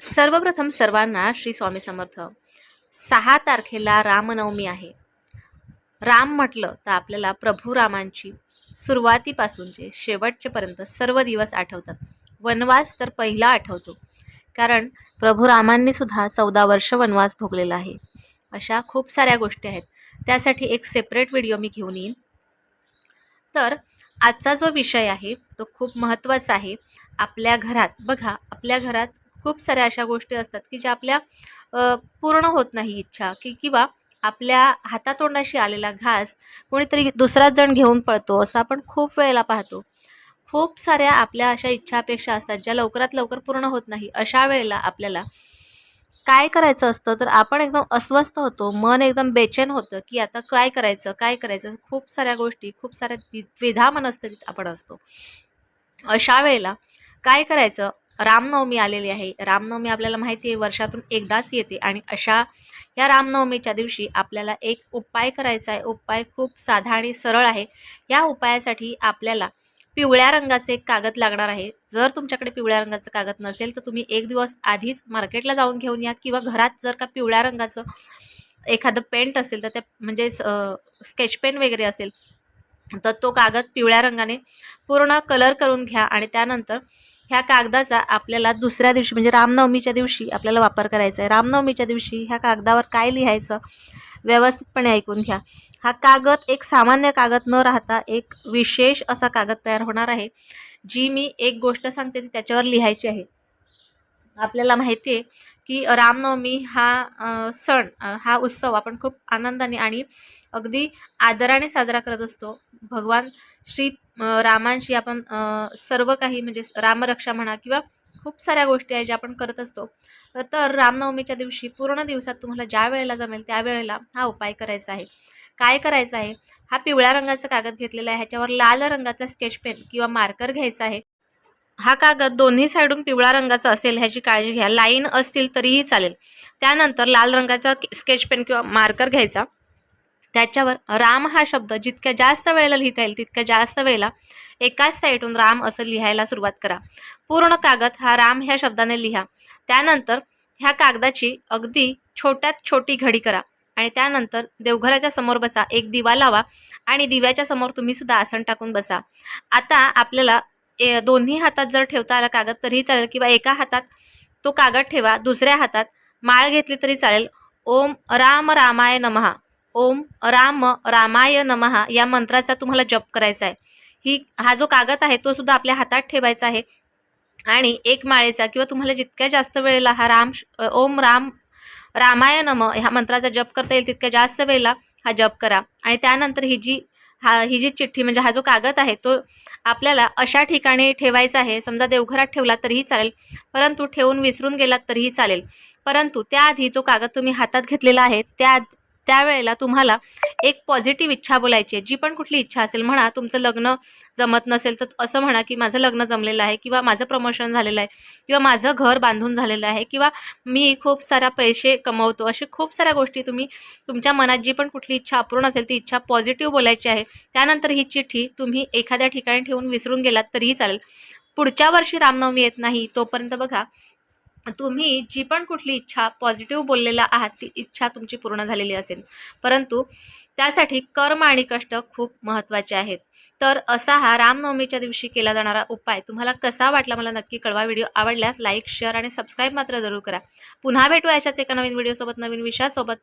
सर्वप्रथम सर्वांना श्री स्वामी समर्थ. सहा तारखेला रामनवमी आहे. राम म्हटलं तर आपल्याला प्रभू रामांची सुरुवातीपासूनचे शेवटचेपर्यंत सर्व दिवस आठवतात. वनवास तर पहिला आठवतो. कारण प्रभू रामांनी सुद्धा चौदा वर्ष वनवास भोगलेला आहे. अशा खूप साऱ्या गोष्टी आहेत. त्यासाठी एक सेपरेट व्हिडिओ मी घेऊन येईन. तर आजचा जो विषय आहे तो खूप महत्त्वाचा आहे. आपल्या घरात बघा आपल्या घरात खूप साऱ्या अशा गोष्टी असतात की ज्या आपल्या पूर्ण होत नाही इच्छा की किंवा आपल्या हातातोंडाशी आलेला घास कोणीतरी दुसराच जण घेऊन पळतो असं आपण खूप वेळेला पाहतो. खूप साऱ्या आपल्या अशा इच्छा अपेक्षा असतात ज्या लवकरात लवकर पूर्ण होत नाही. अशा वेळेला आपल्याला काय करायचं असतं तर आपण एकदम अस्वस्थ होतो मन एकदम बेचैन होतं की आता काय करायचं काय करायचं खूप साऱ्या गोष्टी खूप साऱ्या द्विधा मनस्थितीत आपण असतो. अशा वेळेला काय करायचं? रामनवमी आलेली आहे. रामनवमी आपल्याला माहिती आहे वर्षातून एकदाच येते आणि अशा या रामनवमीच्या दिवशी आपल्याला एक उपाय करायचा आहे. उपाय खूप साधा आणि सरळ आहे. या उपायासाठी आपल्याला पिवळ्या रंगाचे एक कागद लागणार आहे. जर तुमच्याकडे पिवळ्या रंगाचं कागद नसेल तर तुम्ही एक दिवस आधीच मार्केटला जाऊन घेऊन या किंवा घरात जर का पिवळ्या रंगाचं एखादं पेंट असेल तर त्या म्हणजे स्केच पेन वगैरे असेल तर तो कागद पिवळ्या रंगाने पूर्ण कलर करून घ्या आणि त्यानंतर ह्या कागदाचा आपल्याला दुसऱ्या दिवशी म्हणजे रामनवमीच्या दिवशी आपल्याला वापर करायचा आहे. रामनवमीच्या दिवशी ह्या कागदावर काय लिहायचं व्यवस्थितपणे ऐकून घ्या. हा कागद एक सामान्य कागद न राहता एक विशेष असा कागद तयार होणार आहे जी मी एक गोष्ट सांगते ती त्याच्यावर लिहायची आहे. आपल्याला माहिती आहे की रामनवमी हा सण हा उत्सव आपण खूप आनंदाने आणि अगदी आदराने साजरा करत असतो. भगवान श्री रामांशी आपण सर्व काही म्हणजे रामरक्षा म्हणा किंवा खूप साऱ्या गोष्टी आहेत ज्या आपण करत असतो. तर रामनवमीच्या दिवशी पूर्ण दिवसात तुम्हाला ज्या वेळेला जमेल त्यावेळेला हा उपाय करायचा आहे. काय करायचं आहे? हा पिवळ्या रंगाचा कागद घेतलेला आहे. ह्याच्यावर लाल रंगाचा स्केच पेन किंवा मार्कर घ्यायचा आहे. हा कागद दोन्ही साईडून पिवळ्या रंगाचा असेल ह्याची काळजी घ्या. लाईन असतील तरीही चालेल. त्यानंतर लाल रंगाचा स्केच पेन किंवा मार्कर घ्यायचा. त्याच्यावर राम हा शब्द जितक्या जास्त वेळेला लिहिता येईल तितक्या जास्त वेळेला एकाच साईडून राम असं लिहायला सुरुवात करा. पूर्ण कागद हा राम ह्या शब्दाने लिहा. त्यानंतर ह्या कागदाची अगदी छोट्यात छोटी घडी करा आणि त्यानंतर देवघराच्या समोर बसा एक दिवा लावा आणि दिव्याच्या समोर तुम्ही सुद्धा आसन टाकून बसा. आता आपल्याला ए दोन्ही हातात जर ठेवता आला कागद तरीही चालेल किंवा एका हातात तो कागद ठेवा दुसऱ्या हातात माळ घेतली तरी चालेल. ओम राम रामाय नमहा ओम राम रामाय नमहा या मंत्राचा तुम्हाला जप करायचा आहे. ही हा जो कागद आहे तो सुद्धा आपल्या हातात ठेवायचा आहे. आणि एक माळेचा किंवा तुम्हाला जितक्या जास्त वेळेला हा राम श- ओम राम रामाय नम ह्या मंत्राचा जप करता येईल तितक्या जास्त वेळेला हा जप करा. आणि त्यानंतर ही जी हा ही जी चिठ्ठी म्हणजे हा जो कागद आहे तो आपल्याला अशा ठिकाणी ठेवायचा आहे. समजा देवघरात ठेवला तरीही चालेल परंतु ठेवून विसरून गेलात तरीही चालेल. परंतु त्याआधी जो कागद तुम्ही हातात घेतलेला आहे त्या त्यावेळेला तुम्हाला एक पॉझिटिव्ह इच्छा बोलायची आहे. जी पण कुठली इच्छा असेल म्हणा तुमचं लग्न जमत नसेल तर असं म्हणा की माझं लग्न जमलेलं आहे किंवा माझं प्रमोशन झालेलं आहे किंवा माझं घर बांधून झालेलं आहे किंवा मी खूप सारा पैसे कमवतो असे खूप साऱ्या गोष्टी तुम्ही तुमच्या मनात जी पण कुठली इच्छा अपूर्ण असेल ती इच्छा पॉझिटिव्ह बोलायची आहे. त्यानंतर ही चिठ्ठी तुम्ही एखाद्या ठिकाणी ठेवून विसरून गेलात तरीही चालेल. पुढच्या वर्षी रामनवमी येत नाही तोपर्यंत बघा तुम्ही जी पण कुठली इच्छा पॉझिटिव्ह बोललेला आहात ती इच्छा तुमची पूर्ण झालेली असेल. परंतु त्यासाठी कर्म आणि कष्ट खूप महत्त्वाचे आहेत. तर असा हा रामनवमीच्या दिवशी केला जाणारा उपाय तुम्हाला कसा वाटला मला नक्की कळवा. व्हिडिओ आवडल्यास लाईक शेअर आणि सबस्क्राईब मात्र जरूर करा. पुन्हा भेटू अशाच एका नवीन व्हिडिओसोबत नवीन विषयासोबत.